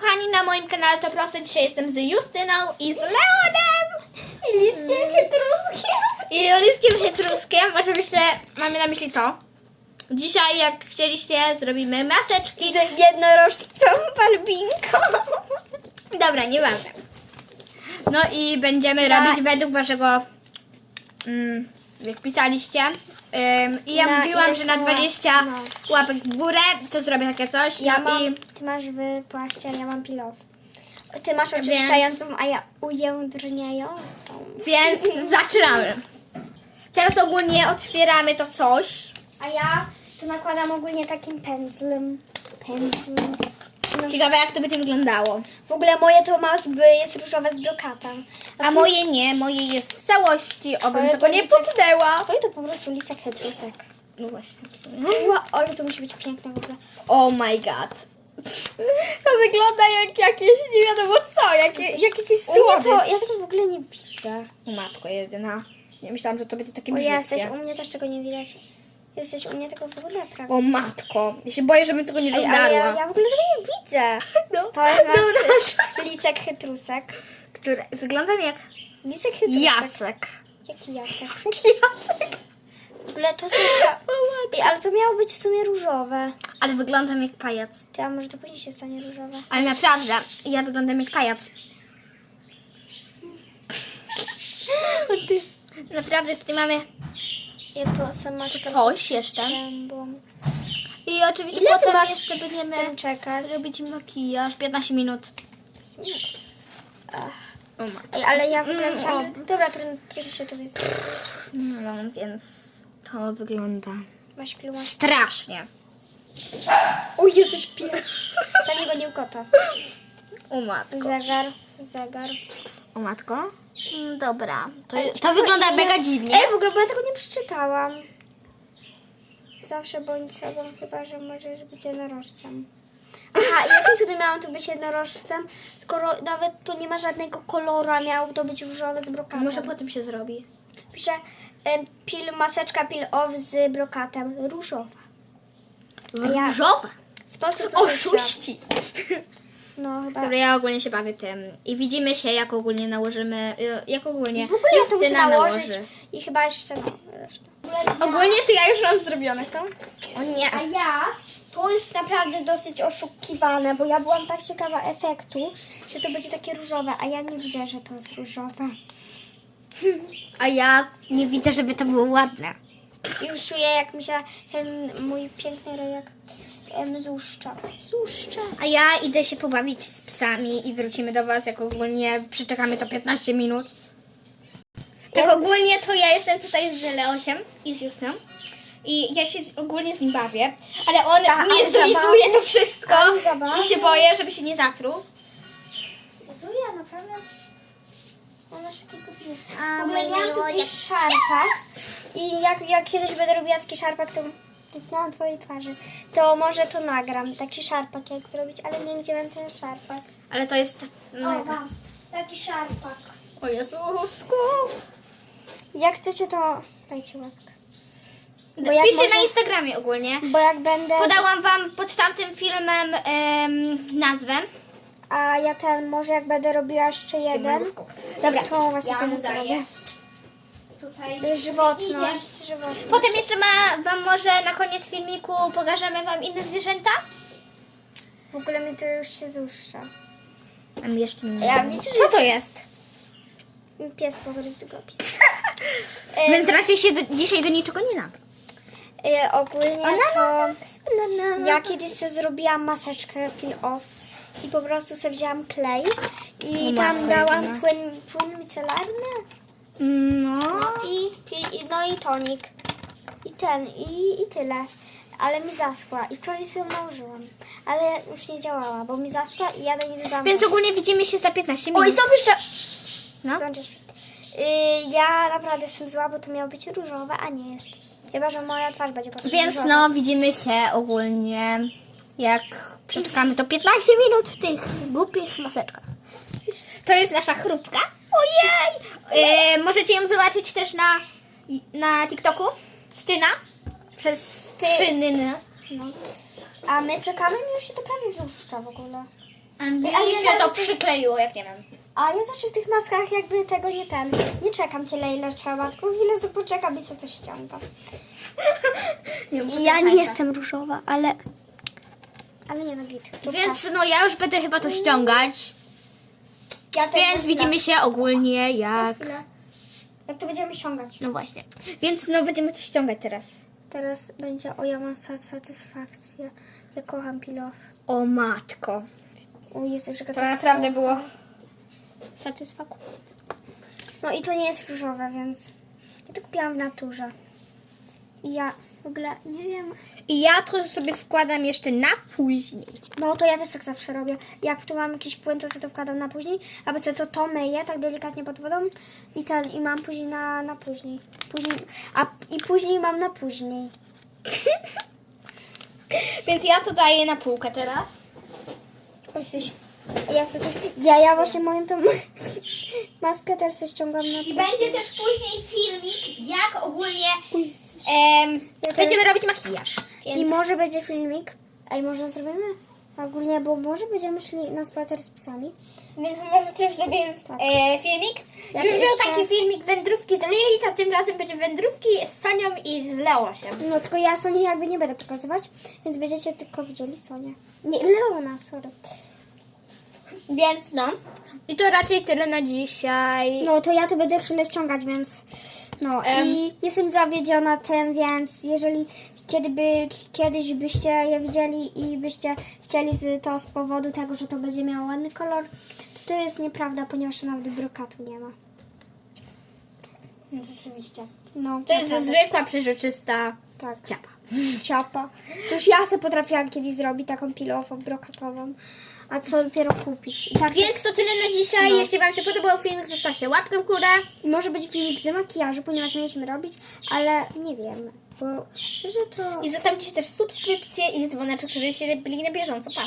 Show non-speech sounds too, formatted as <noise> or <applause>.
kochani, na moim kanale to proste. Dzisiaj jestem z Justyną i z Leonem! I listkiem chytruskiem. I listkiem chytruskiem. Oczywiście mamy na myśli to. Dzisiaj, jak chcieliście, zrobimy maseczki. Z jednorożcą Balbinką. Dobra, nieważne. No i będziemy Tak. robić według waszego, mm, jak pisaliście. Ym, I ja Na mówiłam, że na sta- 20 no. łapek w górę to zrobię takie coś. Ja no mam, i ty masz wypłaście, a ja mam pilow. Ty masz oczyszczającą, a ja ujędrniającą. Więc <laughs> zaczynamy. Teraz ogólnie otwieramy to coś. A ja to nakładam ogólnie takim pędzlem. Pędzlem. No. Ciekawe jak to będzie wyglądało. W ogóle moje to ma z, jest różowe z brokatem. A moje nie, moje jest w całości, obym tego nie widzę- potnęła. Twoje to po prostu licek chytrusek. No właśnie. Ła, ale to musi być piękne w ogóle. Oh my god. <laughs> To wygląda jak jakieś, nie wiadomo co, jak, jak mnie słodycz. to, ja tego w ogóle nie widzę. Matko jedyna. Nie myślałam, że to będzie takie O, jesteś, brzydkie. u mnie też tego nie widać. Jesteś u mnie tego w ogóle prawie. O matko. Ja się boję, żebym tego nie Ej, ale rozdarła. ja, ja w ogóle tego nie widzę. <laughs> No. To jest Dobra. <laughs> nasz licek chytrusek. Który wyglądam jak Licek chytrusek. Jacek. Jaki Jacek? <laughs> Jacek. W ogóle to są... Ej, ale to miało być w sumie różowe. Ale wyglądam jak pajac. Ty, a może to później się stanie różowe? Ale naprawdę, ja wyglądam jak pajac. O ty. Naprawdę, tutaj mamy Ja to sama szukam coś jeszcze. gębą. I oczywiście Ile potem masz jeszcze będziemy czekać? robić makijaż. 15 minut. O. Ej, ale ja w ogóle Mm, myślałam... o. Dobra, trudno, pierwszy się to jest. No, więc to wygląda Masz klimat. strasznie. O, jesteś pies. Dla niego nie kota. O matko. Zegar, zegar. O matko? Mm, Dobra. To, Ej, to wygląda mega dziwnie. Ej, w ogóle, bo ja tego nie przeczytałam. Zawsze bądź sobą, chyba że możesz być jednorożcem. Aha, i jakim cudem miałam tu być jednorożcem, skoro nawet tu nie ma żadnego koloru, a miało to być różowe z brokatem. Może potem się zrobi. Pisze em, pil, maseczka pil off z brokatem. Różowa. Ja- Różowa. Sposób użycia. Oszuści. Chyba. Dobra, ja ogólnie się bawię tym. I widzimy się, jak ogólnie nałożymy, y, jak ogólnie W ogóle ja to muszę nałożyć nałoży. i chyba jeszcze no, resztę. Ogólnie to ja już mam zrobione to. O nie. A ja, to jest naprawdę dosyć oszukiwane, bo ja byłam tak ciekawa efektu, że to będzie takie różowe, a ja nie widzę, że to jest różowe. A ja nie widzę, żeby to było ładne. Już czuję, jak mi się ten mój piękny rojak em, złuszcza. Złuszcza. A ja idę się pobawić z psami i wrócimy do Was, jak ogólnie przeczekamy to 15 minut. Tak ogólnie to ja jestem tutaj z Leosiem i z Justyną. I ja się z- ogólnie z nim bawię, ale on Tak, nie ale zlizuje zabawy- to wszystko zabawy- i się boję, żeby się nie zatruł. To ja naprawdę... On masz takiego A, miałam miły, taki szarpak i jak, jak kiedyś będę robiła taki szarpak, to na twojej twarzy, to może to nagram, taki szarpak jak zrobić, ale nie gdzie mam ten szarpak. Ale to jest... O, No, mam taki szarpak. o Jezusku. Jak chcecie, to dajcie łapkę. Bo jak, Piszcie może, na Instagramie ogólnie. bo jak będę, Podałam Wam pod tamtym filmem em, nazwę. A ja ten, może jak będę robiła jeszcze jeden, Dobra, to właśnie ja ten mu daję. zrobię. Tutaj Żywotność, żywotność. Potem jeszcze ma Wam może na koniec filmiku pokażemy Wam inne zwierzęta. W ogóle mi to już się złuszcza. Tam jeszcze nie. Ja że Co to jest-? Pies pogryzł długopis. <laughs> Więc raczej się do, dzisiaj do niczego nie nada. E, ogólnie to... Ja Ja kiedyś sobie zrobiłam maseczkę peel off i po prostu sobie wzięłam klej i No tam matko dałam jedyna. płyn, płyn micelarny No. i, pi- i, no i tonik. I ten, i, i tyle. Ale mi zaschła i wczoraj sobie nałożyłam. Ale już nie działała, bo mi zaschła i ja do niej dodałam. Więc ogólnie widzimy się za 15 Oj, minut. co pisze? No. Będziesz. Yy, ja naprawdę jestem zła, bo to miało być różowe, a nie jest. Chyba, że moja twarz będzie potem Więc różowa. no, widzimy się ogólnie jak przeczekamy to 15 minut w tych głupich maseczkach. To jest nasza chrupka. Ojej! E, możecie ją zobaczyć też na, na TikToku. Styna. Przez nyny. No. A my czekamy, mi już się to prawie złuszcza w ogóle. Mi Ale się ja to przykleiło, jak nie wiem. A ja zawsze w tych maskach jakby tego nie ten. Nie czekam tyle ile trzeba, tylko chwilę sobie poczekam i sobie to ściągam. <laughs> I ja nie jestem różowa, ale... Ale nie no git. Więc no ja już będę chyba to ściągać. ja też Więc za widzimy się ogólnie jak... chwilę. Jak to będziemy ściągać. No właśnie. Więc no będziemy to ściągać teraz. Teraz będzie o ja mam sa- satysfakcję. Ja kocham pilow. O matko. O Jezu, że To naprawdę było... Satysfakcją. No i to nie jest różowe, więc ja to kupiłam w naturze. I ja w ogóle nie wiem. I ja to sobie wkładam jeszcze na później. No to ja też tak zawsze robię. Jak tu mam jakiś płyn, to sobie to wkładam na później, a potem to to myję tak delikatnie pod wodą i ten i mam później na, na później. Później, a i później mam na później. <laughs> Więc ja to daję na półkę teraz. Coś. Ja sobie też, ja, ja właśnie moją tą <laughs> maskę też sobie ściągam na I później. będzie też później filmik, jak ogólnie em, Też- będziemy robić makijaż. I Więc może będzie filmik. A i może zrobimy ogólnie, bo może będziemy szli na spacer z psami. Więc może też zrobimy Tak. e, filmik. Ja Już to był jeszcze- taki filmik wędrówki z Lili, to tym razem będzie wędrówki z Sonią i z Leosiem. No tylko ja Sonię jakby nie będę pokazywać, więc będziecie tylko widzieli Sonię. Nie, Leona, sorry. Więc no. I to raczej tyle na dzisiaj. No to ja tu będę chwilę ściągać, więc no Em. i jestem zawiedziona tym, więc jeżeli kiedy by, kiedyś byście je widzieli i byście chcieli z, to z powodu tego, że to będzie miało ładny kolor, to to jest nieprawda, ponieważ nawet brokatu nie ma. No, Rzeczywiście. No, To jest naprawdę. zwykła, przeżyczysta Tak. ciapa. ciapa. To już ja sobie potrafiłam kiedyś zrobić taką pilową, brokatową. A co dopiero kupić. Tak, Więc to tyle na dzisiaj. No. Jeśli Wam się podobał filmik, zostawcie łapkę w górę. I może być filmik z makijażu, ponieważ mieliśmy robić, ale nie wiem, bo szczerze to... I zostawcie też subskrypcję i dzwoneczek, żebyście byli na bieżąco. Pa!